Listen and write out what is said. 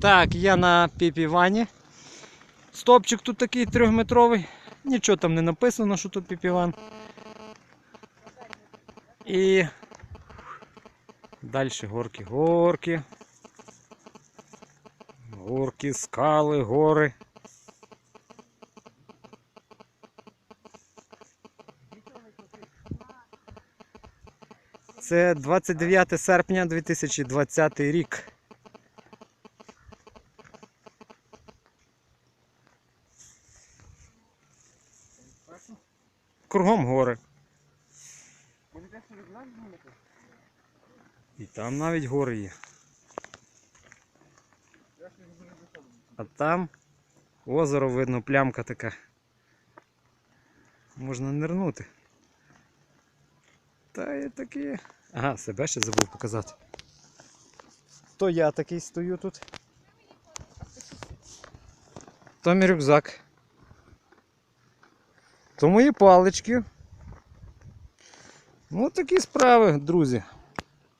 Так, я на піпівані. Стопчик тут такий трьохметровий. Нічого там не написано, що тут піпіван. І далі горки, горки. Горки, скали, гори. Це 29 серпня 2020 рік. Кругом гори. І там навіть гори є. А там озеро видно, плямка така. Можна нирнути. Та і такі. Ага, себе ще забув показати. То я такий стою тут. То мій рюкзак. То мої палички. Ну такі справи, друзі.